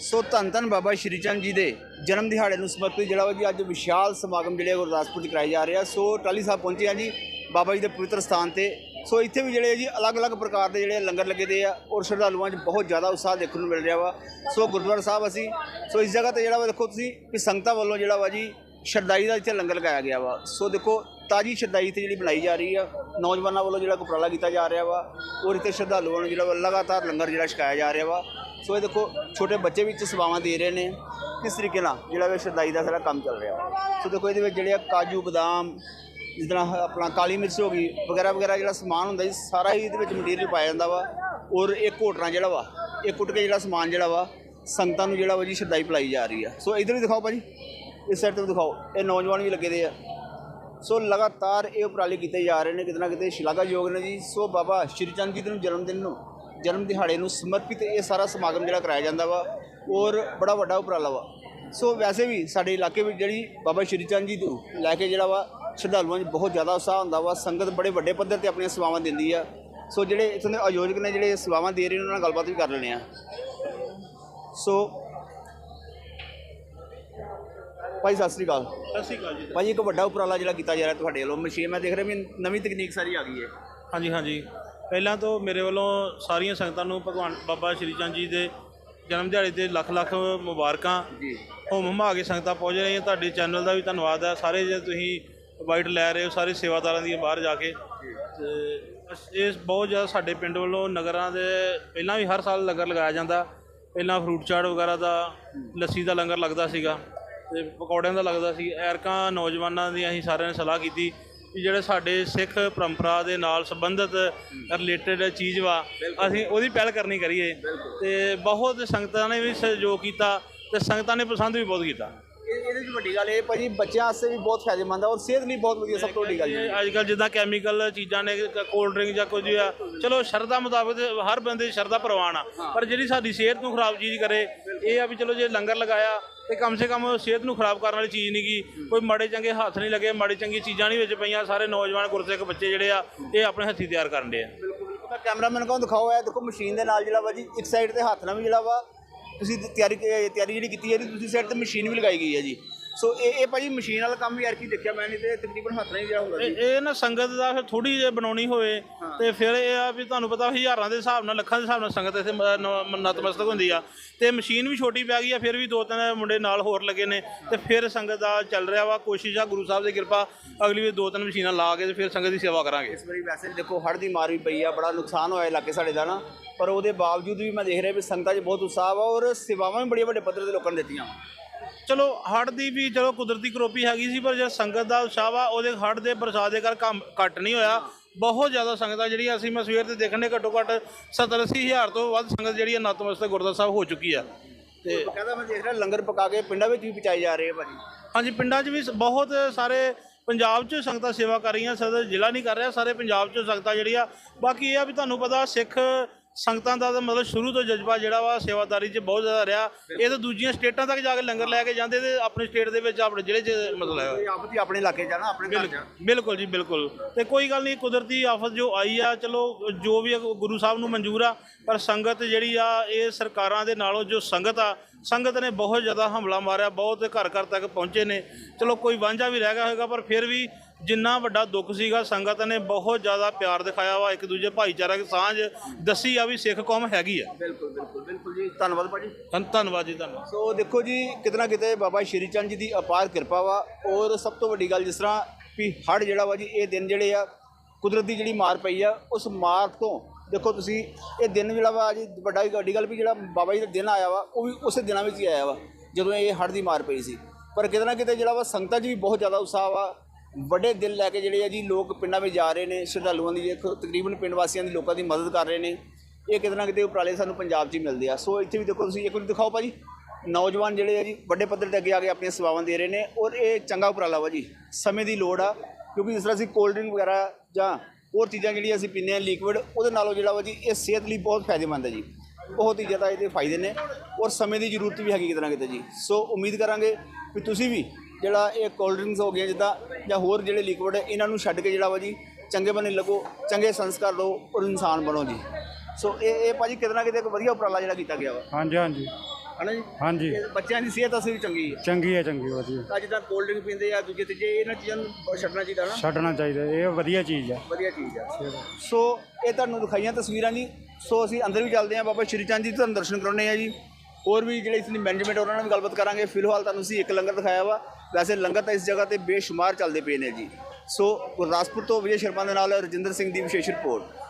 ਸੋ ਧੰਨ ਧੰਨ ਬਾਬਾ ਸ਼੍ਰੀ ਚੰਦ ਜੀ ਦੇ ਜਨਮ ਦਿਹਾੜੇ ਨੂੰ ਸਮਰਪਿਤ ਜਿਹੜਾ ਵਾ ਜੀ ਅੱਜ ਵਿਸ਼ਾਲ ਸਮਾਗਮ ਜਿਹੜੇ ਆ ਗੁਰਦਾਸਪੁਰ 'ਚ ਕਰਾਏ ਜਾ ਰਿਹਾ ਸੋ ਟਾਲੀ ਸਾਹਿਬ ਪਹੁੰਚੇ ਆ ਜੀ, ਬਾਬਾ ਜੀ ਦੇ ਪਵਿੱਤਰ ਸਥਾਨ ਤੇ। ਸੋ ਇੱਥੇ ਵੀ ਜਿਹੜੇ ਜੀ ਅਲੱਗ-ਅਲੱਗ ਪ੍ਰਕਾਰ ਦੇ ਜਿਹੜੇ ਲੰਗਰ ਲੱਗੇ ਦੇ ਆ ਔਰ ਸ਼ਰਧਾਲੂਆਂ 'ਚ ਬਹੁਤ ਜ਼ਿਆਦਾ ਉਤਸ਼ਾਹ ਦੇਖਣ ਨੂੰ ਮਿਲ ਰਿਹਾ ਵਾ। ਸੋ ਗੁਰਦੁਆਰਾ ਸਾਹਿਬ ਅਸੀਂ, ਸੋ ਇਸ ਜਗ੍ਹਾ ਤੇ ਜਿਹੜਾ ਵਾ ਦੇਖੋ ਤੁਸੀਂ ਕਿ ਸੰਗਤਾਂ ਵੱਲੋਂ ਜਿਹੜਾ ਵਾ ਜੀ ਸ਼ਰਦਾਈ ਦਾ ਇੱਥੇ ਲੰਗਰ ਲਗਾਇਆ ਗਿਆ ਵਾ। ਸੋ ਦੇਖੋ ਤਾਜੀ ਸ਼ਰਦਾਈ ਤੇ ਜਿਹੜੀ ਬਣਾਈ ਜਾ ਰਹੀ ਆ। ਨੌਜਵਾਨਾਂ ਵੱਲੋਂ ਜਿਹੜਾ ਉਪਰਾਲਾ ਕੀਤਾ ਜਾ ਰਿਹਾ ਵਾ ਔਰ ਇੱਥੇ ਸ਼ਰਧਾਲੂਆਂ ਨੂੰ ਜਿਹੜਾ ਵਾ ਲਗਾਤਾਰ ਲੰਗਰ ਜਿਹੜਾ ਛਕਾਇਆ ਜਾ ਰਿਹਾ ਵਾ। ਸੋ ਇਹ ਦੇਖੋ, ਛੋਟੇ ਬੱਚੇ ਵਿੱਚ ਸੇਵਾਵਾਂ ਦੇ ਰਹੇ ਨੇ। ਕਿਸ ਤਰੀਕੇ ਨਾਲ? ਜਿਹੜਾ ਵਾ ਸ਼ਰਦਾਈ ਦਾ ਸਾਰਾ ਕੰਮ ਚੱਲ ਰਿਹਾ। ਵਾ ਸੋ ਦੇਖੋ, ਇਹਦੇ ਵਿੱਚ ਜਿਹੜੇ ਆ ਕਾਜੂ ਬਦਾਮ ਜਿਸ ਤਰ੍ਹਾਂ ਆਪਣਾ ਕਾਲੀ ਮਿਰਚ ਹੋ ਗਈ, ਵਗੈਰਾ ਵਗੈਰਾ ਜਿਹੜਾ ਸਮਾਨ ਹੁੰਦਾ ਜੀ, ਸਾਰਾ ਹੀ ਇਹਦੇ ਵਿੱਚ ਮਟੀਰੀਅਲ ਪਾਇਆ ਜਾਂਦਾ ਵਾ। ਔਰ ਇਹ ਘੋਟਣਾ ਜਿਹੜਾ ਵਾ, ਇਹ ਕੁੱਟ ਕੇ ਜਿਹੜਾ ਸਮਾਨ ਜਿਹੜਾ ਵਾ, ਸੰਗਤਾਂ ਨੂੰ ਜਿਹੜਾ ਵਾ ਜੀ ਸ਼ਰਦਾਈ ਪਿਲਾਈ ਜਾ ਰਹੀ ਆ। ਸੋ ਇਧਰ ਵੀ ਦਿਖਾਓ ਭਾਜੀ। ਇਸ ਸਾਈਡ ਤੋਂ ਦਿਖਾਓ। ਇਹ ਨੌਜਵਾਨ ਵੀ ਲੱਗੇ ਦੇ ਆ। ਸੋ ਲਗਾਤਾਰ ਇਹ ਉਪਰਾਲੇ ਕੀਤੇ ਜਾ ਰਹੇ ਨੇ, ਕਿਤੇ ਨਾ ਕਿਤੇ ਸ਼ਲਾਘਾਯੋਗ ਨੇ ਜੀ। ਸੋ ਬਾਬਾ ਸ਼੍ਰੀ ਚੰਦ ਜੀ ਦੇ ਨੂੰ ਜਨਮ ਦਿਨ ਨੂੰ ਜਨਮ ਦਿਹਾੜੇ ਨੂੰ ਸਮਰਪਿਤ ਇਹ ਸਾਰਾ ਸਮਾਗਮ ਜਿਹੜਾ ਕਰਾਇਆ ਜਾਂਦਾ ਵਾ ਔਰ ਬੜਾ ਵੱਡਾ ਉਪਰਾਲਾ ਵਾ। ਸੋ ਵੈਸੇ ਵੀ ਸਾਡੇ ਇਲਾਕੇ ਵਿੱਚ ਜਿਹੜੀ ਬਾਬਾ ਸ਼੍ਰੀ ਚੰਦ ਜੀ ਨੂੰ ਲੈ ਕੇ ਜਿਹੜਾ ਵਾ ਸ਼ਰਧਾਲੂਆਂ 'ਚ ਬਹੁਤ ਜ਼ਿਆਦਾ ਉਤਸ਼ਾਹ ਹੁੰਦਾ ਵਾ ਸੰਗਤ ਬੜੇ ਵੱਡੇ ਪੱਧਰ ਤੇ ਆਪਣੀਆਂ ਸੇਵਾਵਾਂ ਦਿੰਦੀ ਆ। ਸੋ ਜਿਹੜੇ ਇੱਥੋਂ ਦੇ ਆਯੋਜਕ ਨੇ ਜਿਹੜੇ ਸੇਵਾਵਾਂ ਦੇ ਰਹੇ ਨੇ ਉਹਨਾਂ ਨਾਲ ਗੱਲਬਾਤ ਵੀ ਕਰ ਲੈਣੇ ਆ। ਸੋ ਭਾਈ ਸਤਿ ਸ੍ਰੀ ਅਕਾਲ। ਸਤਿ ਸ਼੍ਰੀ ਅਕਾਲ ਜੀ। ਭਾਜੀ ਇੱਕ ਵੱਡਾ ਉਪਰਾਲਾ ਜਿਹੜਾ ਕੀਤਾ ਜਾ ਰਿਹਾ ਤੁਹਾਡੇ ਵੱਲੋਂ ਮਸ਼ੀਨ ਮੈਂ ਦੇਖ ਰਿਹਾ ਵੀ ਨਵੀਂ ਤਕਨੀਕ ਸਾਰੀ ਆ ਗਈ ਹੈ ਹਾਂਜੀ ਹਾਂਜੀ। ਪਹਿਲਾਂ ਤੋਂ ਮੇਰੇ ਵੱਲੋਂ ਸਾਰੀਆਂ ਸੰਗਤਾਂ ਨੂੰ ਭਗਵਾਨ ਬਾਬਾ ਸ਼੍ਰੀ ਚੰਦ ਜੀ ਦੇ ਜਨਮ ਦਿਹਾੜੇ ਤੇ ਲੱਖ ਲੱਖ ਮੁਬਾਰਕਾਂ। ਜੀ। ਹੋਮ ਹਮਾ ਕੇ ਸੰਗਤਾਂ ਪਹੁੰਚ ਰਹੀਆਂ। ਤੁਹਾਡੇ ਚੈਨਲ ਦਾ ਵੀ ਧੰਨਵਾਦ ਹੈ। ਸਾਰੇ ਜੇ ਤੁਸੀਂ ਵਾਈਟ ਲੈ ਰਹੇ ਹੋ ਸਾਰੇ ਸੇਵਾਦਾਰਾਂ ਦੀ ਬਾਹਰ ਜਾ ਕੇ। ਤੇ ਇਹ ਬਹੁਤ ਜ਼ਿਆਦਾ ਸਾਡੇ ਪਿੰਡ ਵੱਲੋਂ ਨਗਰਾਂ ਦੇ ਪਹਿਲਾਂ ਵੀ ਹਰ ਸਾਲ ਲੰਗਰ ਲਗਾਇਆ ਜਾਂਦਾ। ਪਹਿਲਾਂ ਫਰੂਟ ਚਾਟ ਵਗੈਰਾ ਦਾ ਲੱਸੀ ਦਾ ਲੰਗਰ ਲੱਗਦਾ ਸੀਗਾ। ਤੇ ਪਕੌੜਿਆਂ ਦਾ ਲੱਗਦਾ ਸੀ। ਐਰਕਾਂ ਨੌਜਵਾਨਾਂ ਦੀ ਅਸੀਂ ਸਾਰਿਆਂ ਨੇ ਸਲਾਹ ਕੀਤੀ। ਕਿ ਜਿਹੜੇ ਸਾਡੇ ਸਿੱਖ ਪਰੰਪਰਾ ਦੇ ਨਾਲ ਸੰਬੰਧਿਤ ਰਿਲੇਟਡ ਚੀਜ਼ ਵਾ ਅਸੀਂ ਉਹਦੀ ਪਹਿਲ ਕਰਨੀ ਕਰੀਏ। ਤੇ ਬਹੁਤ ਸੰਗਤਾਂ ਨੇ ਵੀ ਸਹਿਯੋਗ ਕੀਤਾ ਤੇ ਸੰਗਤਾਂ ਨੇ ਪਸੰਦ ਵੀ ਬਹੁਤ ਕੀਤਾ। ਇਹ ਇਹਦੇ ਵਿੱਚ ਵੱਡੀ ਗੱਲ ਇਹ ਭਾਜੀ ਬੱਚਿਆਂ ਵਾਸਤੇ ਵੀ ਬਹੁਤ ਫਾਇਦੇਮੰਦ ਆ ਔਰ ਸਿਹਤ ਲਈ ਬਹੁਤ ਵਧੀਆ ਸਭ ਤੋਂ ਵੱਡੀ ਗੱਲ ਜੀ ਅੱਜ ਕੱਲ ਜਿੱਦਾਂ ਕੈਮੀਕਲ ਚੀਜ਼ਾਂ ਨੇ ਕੋਲਡ ਡਰਿੰਕ ਜਾਂ ਕੁਝ ਆ ਚਲੋ ਸ਼ਰਧਾ ਮੁਤਾਬਕ ਤੇ ਹਰ ਬੰਦੇ ਦੀ ਸ਼ਰਧਾ ਪ੍ਰਵਾਨ ਆ ਪਰ ਜਿਹੜੀ ਸਾਡੀ ਸਿਹਤ ਨੂੰ ਖਰਾਬ ਚੀਜ਼ ਕਰੇ ਇਹ ਆ ਵੀ ਚਲੋ ਜੇ ਲੰਗਰ ਲਗਾਇਆ ਤੇ ਕਮ ਸੇ ਕਮ ਸਿਹਤ ਨੂੰ ਖਰਾਬ ਕਰਨ ਵਾਲੀ ਚੀਜ਼ ਨਹੀਂ ਗੀ। ਕੋਈ ਮਾੜੇ ਚੰਗੇ ਹੱਥ ਨਹੀਂ ਲੱਗੇ ਮਾੜੀ ਚੰਗੀ ਚੀਜ਼ਾਂ ਨਹੀਂ ਵਿੱਚ ਪਈਆਂ ਸਾਰੇ ਨੌਜਵਾਨ ਗੁਰਸਿੱਖ ਬੱਚੇ ਜਿਹੜੇ ਆ ਇਹ ਆਪਣੇ ਹੱਥੀਂ ਤਿਆਰ ਕਰਨ ਦੇ ਆ। ਬਿਲਕੁਲ ਮੈਂ ਕੈਮਰਾਮੈਨ ਕੋਲ ਦਿਖਾਓ ਇਹ ਦੇਖੋ ਮਸ਼ੀਨ ਦੇ ਨਾਲ ਜਿਹੜਾ ਵਾ ਜੀ ਇੱਕ ਸਾਈਡ ਤੇ ਹੱਥ ਨਾਲ ਵੀ ਜਿਹੜਾ ਵਾ ਤੁਸੀਂ ਤਿਆਰੀ ਤਿਆਰੀ ਜਿਹੜੀ ਕੀਤੀ ਹੈ ਜੀ, ਤੁਸੀਂ ਸਾਈਡ ਤੇ ਮਸ਼ੀਨ ਵੀ ਲਗਾਈ ਗਈ ਹੈ ਜੀ। ਸੋ ਇਹ ਇਹ ਭਾਜੀ ਮਸ਼ੀਨ ਵਾਲਾ ਕੰਮ ਵੀ ਯਾਰ ਕੀ ਦੇਖਿਆ? ਮੈਂ ਨਹੀਂ ਤੇ ਤਕਰੀਬਨ ਹੱਥ ਨਾਲ ਹੀ ਜਿਹੜਾ ਹੁੰਦਾ ਇਹ ਜੀ। ਇਹ ਨਾ ਸੰਗਤ ਦਾ ਫਿਰ ਥੋੜੀ ਜਿਹੀ ਬਣਾਉਣੀ ਹੋਵੇ ਤੇ ਫਿਰ ਇਹ ਆ ਵੀ ਤੁਹਾਨੂੰ ਪਤਾ ਹਜ਼ਾਰਾਂ ਦੇ ਹਿਸਾਬ ਨਾਲ ਲੱਖਾਂ ਦੇ ਹਿਸਾਬ ਨਾਲ ਸੰਗਤ ਇੱਥੇ ਮ- ਨ- ਨਤਮਸਤਕ ਹੁੰਦੀ ਆ। ਤੇ ਮਸ਼ੀਨ ਵੀ ਛੋਟੀ ਪੈ ਗਈ ਆ ਫਿਰ ਵੀ ਦੋ ਤਿੰਨ ਮੁੰਡੇ ਨਾਲ ਹੋਰ ਲੱਗੇ ਨੇ ਤੇ ਫਿਰ ਸੰਗਤ ਦਾ ਚੱਲ ਰਿਹਾ ਵਾ ਕੋਸ਼ਿਸ਼ ਆ ਗੁਰੂ ਸਾਹਿਬ ਦੀ ਕਿਰਪਾ ਅਗਲੀ ਵਾਰ ਦੋ ਤਿੰਨ ਮਸ਼ੀਨਾਂ ਲਾ ਕੇ ਤੇ ਫਿਰ ਸੰਗਤ ਦੀ ਸੇਵਾ ਕਰਾਂਗੇ। ਇਸ ਵਾਰੀ ਵੈਸੇ ਵੀ ਦੇਖੋ ਹੜ੍ਹ ਦੀ ਮਾਰ ਵੀ ਪਈ ਆ ਬੜਾ ਨੁਕਸਾਨ ਹੋਇਆ ਇਲਾਕੇ ਸਾਡੇ ਦਾ ਨਾ ਪਰ ਉਹਦੇ ਬਾਵਜੂਦ ਵੀ ਮੈਂ ਦੇਖ ਰਿਹਾ ਵੀ ਸੰਗਤਾਂ 'ਚ ਬਹੁਤ ਉਤਸ਼ਾਹ ਵਾ ਔਰ ਸੇਵਾਵਾਂ ਵੀ ਬੜੇ ਵੱਡੇ ਪੱਧਰ ਤੇ ਲੋਕਾਂ ਨੇ ਦਿੱਤੀਆਂ। ਚਲੋ ਹੜ੍ਹ ਦੀ ਵੀ ਚਲੋ ਕੁਦਰਤੀ ਕਰੋਪੀ ਹੈਗੀ ਸੀ ਪਰ ਜੇ ਸੰਗਤ ਦਾ ਉਤਸ਼ਾਹ ਵਾ ਉਹਦੇ ਹੜ੍ਹ ਦੇ ਬਰਸਾਤ ਦੇ ਕਰ ਕੰਮ ਘੱਟ ਨਹੀਂ ਹੋਇਆ। ਬਹੁਤ ਜ਼ਿਆਦਾ ਸੰਗਤਾਂ ਜਿਹੜੀਆਂ ਅਸੀਂ ਮੈਂ ਸਵੇਰ ਤੇ ਦੇਖਣੇ ਘੱਟੋ ਘੱਟ 70 ਅੱਸੀ ਹਜ਼ਾਰ ਤੋਂ ਵੱਧ ਸੰਗਤ ਜਿਹੜੀ ਹੈ ਨਤਮਸਤਕ ਗੁਰਦੁਆਰਾ ਸਾਹਿਬ ਹੋ ਚੁੱਕੀ ਆ। ਤੇ ਕਹਿੰਦਾ ਮੈਂ ਦੇਖ ਰਿਹਾ ਲੰਗਰ ਪਕਾ ਕੇ ਪਿੰਡਾਂ ਵਿੱਚ ਵੀ ਪਹੁੰਚਾਏ ਜਾ ਰਹੇ ਆ ਭਾਜੀ। ਹਾਂਜੀ ਪਿੰਡਾਂ 'ਚ ਵੀ ਬਹੁਤ ਸਾਰੇ ਪੰਜਾਬ 'ਚ ਸੰਗਤਾਂ ਸੇਵਾ ਕਰ ਰਹੀਆਂ ਸਦਰ ਜ਼ਿਲ੍ਹਾ ਨਹੀਂ ਕਰ ਰਿਹਾ ਸਾਰੇ ਪੰਜਾਬ 'ਚ ਸੰਗਤਾਂ ਜਿਹੜੀ ਆ। ਬਾਕੀ ਇਹ ਆ ਵੀ ਤੁਹਾਨੂੰ ਪਤਾ ਸਿੱਖ ਸੰਗਤਾਂ ਦਾ ਤਾਂ ਮਤਲਬ ਸ਼ੁਰੂ ਤੋਂ ਜਜ਼ਬਾ ਜਿਹੜਾ ਵਾ ਸੇਵਾਦਾਰੀ 'ਚ ਬਹੁਤ ਜ਼ਿਆਦਾ ਰਿਹਾ। ਇਹ ਤਾਂ ਦੂਜੀਆਂ ਸਟੇਟਾਂ ਤੱਕ ਜਾ ਕੇ ਲੰਗਰ ਲੈ ਕੇ ਜਾਂਦੇ ਤੇ ਆਪਣੀ ਸਟੇਟ ਦੇ ਵਿੱਚ ਆਪਣੇ ਜ਼ਿਲ੍ਹੇ 'ਚ ਮਸਲਾ ਹੈ ਇਹ ਆਪ ਹੀ ਆਪਣੇ ਇਲਾਕੇ ਜਾਣਾ ਆਪਣੇ ਘਰ ਜਾਣਾ ਬਿਲਕੁਲ ਜੀ ਬਿਲਕੁਲ। ਤੇ ਕੋਈ ਗੱਲ ਨਹੀਂ ਕੁਦਰਤੀ ਆਫਤ ਜੋ ਆਈ ਆ ਚਲੋ ਜੋ ਵੀ ਗੁਰੂ ਸਾਹਿਬ ਨੂੰ ਮਨਜ਼ੂਰ ਆ ਪਰ ਸੰਗਤ ਜਿਹੜੀ ਆ ਇਹ ਸਰਕਾਰਾਂ ਦੇ ਨਾਲੋਂ ਜੋ ਸੰਗਤ ਆ ਸੰਗਤ ਨੇ ਬਹੁਤ ਜ਼ਿਆਦਾ ਹਮਲਾ ਮਾਰਿਆ ਬਹੁਤ ਘਰ ਘਰ ਤੱਕ ਪਹੁੰਚੇ ਨੇ। ਚਲੋ ਕੋਈ ਵਾਂਝਾ ਵੀ ਰਹਿ ਗਿਆ ਹੋਵੇਗਾ ਪਰ ਫਿਰ ਵੀ ਜਿੰਨਾ ਵੱਡਾ ਦੁੱਖ ਸੀਗਾ ਸੰਗਤ ਨੇ ਬਹੁਤ ਜ਼ਿਆਦਾ ਪਿਆਰ ਦਿਖਾਇਆ ਵਾ ਇੱਕ ਦੂਜੇ ਭਾਈਚਾਰਾ ਦੀ ਸਾਂਝ ਦੱਸੀ ਆ ਵੀ ਸਿੱਖ ਕੌਮ ਹੈਗੀ ਆ। ਬਿਲਕੁਲ ਬਿਲਕੁਲ ਬਿਲਕੁਲ ਜੀ। ਧੰਨਵਾਦ ਭਾਜੀ। ਧੰਨ- ਧੰਨਵਾਦ ਜੀ ਧੰਨਵਾਦ। ਸੋ ਦੇਖੋ ਜੀ ਕਿਤੇ ਨਾ ਕਿਤੇ ਬਾਬਾ ਸ਼੍ਰੀ ਚੰਦ ਜੀ ਦੀ ਅਪਾਰ ਕਿਰਪਾ ਵਾ ਔਰ ਸਭ ਤੋਂ ਵੱਡੀ ਗੱਲ ਜਿਸ ਤਰ੍ਹਾਂ ਵੀ ਹੜ੍ਹ ਜਿਹੜਾ ਵਾ ਜੀ ਇਹ ਦਿਨ ਜਿਹੜੇ ਆ ਕੁਦਰਤ ਦੀ ਜਿਹੜੀ ਮਾਰ ਪਈ ਆ ਉਸ ਮਾਰ ਤੋਂ ਦੇਖੋ ਤੁਸੀਂ ਇਹ ਦਿਨ ਜਿਹੜਾ ਵਾ ਜੀ ਵੱਡਾ ਵੱਡੀ ਗੱਲ ਵੀ ਜਿਹੜਾ ਬਾਬਾ ਜੀ ਦਾ ਦਿਨ ਆਇਆ ਵਾ ਉਹ ਵੀ ਉਸੇ ਦਿਨਾਂ ਵਿੱਚ ਹੀ ਆਇਆ ਵਾ ਜਦੋਂ ਇਹ ਹੜ੍ਹ ਦੀ ਮਾਰ ਪਈ ਸੀ। ਪਰ ਕਿਤੇ ਨਾ ਕਿਤੇ ਜਿਹੜਾ ਵਾ ਸੰਗਤਾਂ 'ਚ ਵੀ ਬਹੁਤ ਜ਼ਿਆਦਾ ਉਤਸ਼ਾਹ ਵਾ ਵੱਡੇ ਦਿਲ ਲੈ ਕੇ ਜਿਹੜੇ ਆ ਜੀ, ਲੋਕ ਪਿੰਡਾਂ ਵਿੱਚ ਜਾ ਰਹੇ ਨੇ, ਸ਼ਰਧਾਲੂਆਂ ਦੀ ਦੇਖੋ, ਤਕਰੀਬਨ ਪਿੰਡ ਵਾਸੀਆਂ ਦੀ ਲੋਕਾਂ ਦੀ ਮਦਦ ਕਰ ਰਹੇ ਨੇ। ਇਹ ਕਿਤੇ ਨਾ ਕਿਤੇ ਉਪਰਾਲੇ ਸਾਨੂੰ ਪੰਜਾਬ 'ਚ ਹੀ ਮਿਲਦੇ ਆ। ਸੋ ਇੱਥੇ ਵੀ ਦੇਖੋ ਤੁਸੀਂ, ਇੱਕ ਵਾਰੀ ਦਿਖਾਓ ਭਾਜੀ। ਨੌਜਵਾਨ ਜਿਹੜੇ ਆ ਜੀ, ਵੱਡੇ ਪੱਧਰ ਤੇ ਅੱਗੇ ਆ ਕੇ ਆਪਣੀਆਂ ਸੇਵਾਵਾਂ ਦੇ ਰਹੇ ਨੇ ਔਰ ਇਹ ਚੰਗਾ ਉਪਰਾਲਾ ਵਾ ਜੀ। ਸਮੇਂ ਦੀ ਲੋੜ ਆ, ਕਿਉਂਕਿ ਜਿਸ ਤਰ੍ਹਾਂ ਅਸੀਂ ਕੋਲਡ ਡਰਿੰਕ ਵਗੈਰਾ ਜਾਂ ਹੋਰ ਚੀਜ਼ਾਂ ਜਿਹੜੀਆਂ ਅਸੀਂ ਪੀਂਦੇ ਹਾਂ ਲਿਕਵਿਡ ਉਹਦੇ ਨਾਲੋਂ ਜਿਹੜਾ ਵਾ ਜੀ, ਇਹ ਸਿਹਤ ਲਈ ਬਹੁਤ ਫਾਇਦੇਮੰਦ ਹੈ ਜੀ। ਬਹੁਤ ਹੀ ਜ਼ਿਆਦਾ ਇਹਦੇ ਫਾਇਦੇ ਨੇ ਔਰ ਸਮੇਂ ਦੀ ਜ਼ਰੂਰਤ ਵੀ ਹੈਗੀ ਕਿਤੇ ਨਾ ਕਿਤੇ ਜੀ। ਸੋ ਉਮੀਦ ਕਰਾਂਗੇ ਵੀ ਤੁਸੀਂ ਵੀ ਜਿਹੜਾ ਇਹ ਕੋਲਡ ਡਰਿੰਕਸ ਹੋ ਗਈਆਂ ਜਿੱਦਾਂ ਜਾਂ ਹੋਰ ਜਿਹੜੇ ਲਿਕਵਿਡ ਇਹਨਾਂ ਨੂੰ ਛੱਡ ਕੇ ਜਿਹੜਾ ਵਾ ਜੀ ਚੰਗੇ ਬਣੇ ਲੱਗੋ ਚੰਗੇ ਸੰਸਕਾਰ ਲਓ ਔਰ ਇਨਸਾਨ ਬਣੋ ਜੀ। ਸੋ ਇਹ ਇਹ ਭਾਜੀ ਕਿਤੇ ਨਾ ਕਿਤੇ ਇੱਕ ਵਧੀਆ ਉਪਰਾਲਾ ਜਿਹੜਾ ਕੀਤਾ ਗਿਆ ਵਾ। ਹਾਂਜੀ ਹਾਂਜੀ। ਹਨਾ ਜੀ? ਹਾਂਜੀ। ਬੱਚਿਆਂ ਦੀ ਸਿਹਤ ਅਸਲ ਵੀ ਚੰਗੀ ਹੈ। ਚੰਗੀ ਹੈ ਚੰਗੀ ਵਧੀਆ। ਤਾਂ ਜਿੱਦਾਂ ਕੋਲਡ ਡਰਿੰਕ ਪੀਂਦੇ ਆ ਦੂਜੇ ਤੀਜੇ ਇਹਨਾਂ ਚੀਜ਼ਾਂ ਨੂੰ ਛੱਡਣਾ ਚਾਹੀਦਾ ਨਾ। ਛੱਡਣਾ ਚਾਹੀਦਾ ਇਹ ਵਧੀਆ ਚੀਜ਼ ਹੈ। ਵਧੀਆ ਚੀਜ਼ ਆ ਸੋ ਇਹ ਤੁਹਾਨੂੰ ਦਿਖਾਈਆਂ ਤਸਵੀਰਾਂ ਜੀ। ਸੋ ਅਸੀਂ ਅੰਦਰ ਵੀ ਚੱਲਦੇ ਹਾਂ ਬਾਬਾ ਸ਼੍ਰੀ ਚੰਦ ਜੀ ਦੇ ਤੁਹਾਨੂੰ ਦਰਸ਼ਨ ਕਰਾਉਣੇ ਆ ਜੀ। ਹੋਰ ਵੀ ਜਿਹੜੇ ਇਸ ਦੀ ਮੈਨੇਜਮੈਂਟ ਉਹਨਾਂ ਨਾਲ ਵੀ ਗੱਲਬਾਤ ਕਰਾਂਗੇ। ਫਿਲਹਾਲ ਤੁਹਾਨੂੰ ਅਸੀਂ ਇੱਕ ਲੰਗਰ ਦਿਖਾਇਆ ਵਾ। ਵੈਸੇ ਲੰਗਰ ਤਾਂ ਇਸ ਜਗ੍ਹਾ ਤੇ ਬੇਸ਼ੁਮਾਰ ਚੱਲਦੇ ਪਏ ਨੇ ਜੀ। ਸੋ ਗੁਰਦਾਸਪੁਰ ਤੋਂ ਵਿਜੇ ਸ਼ਰਮਾ ਦੇ ਨਾਲ ਰਜਿੰਦਰ ਸਿੰਘ ਦੀ ਵਿਸ਼ੇਸ਼ ਰਿਪੋਰਟ।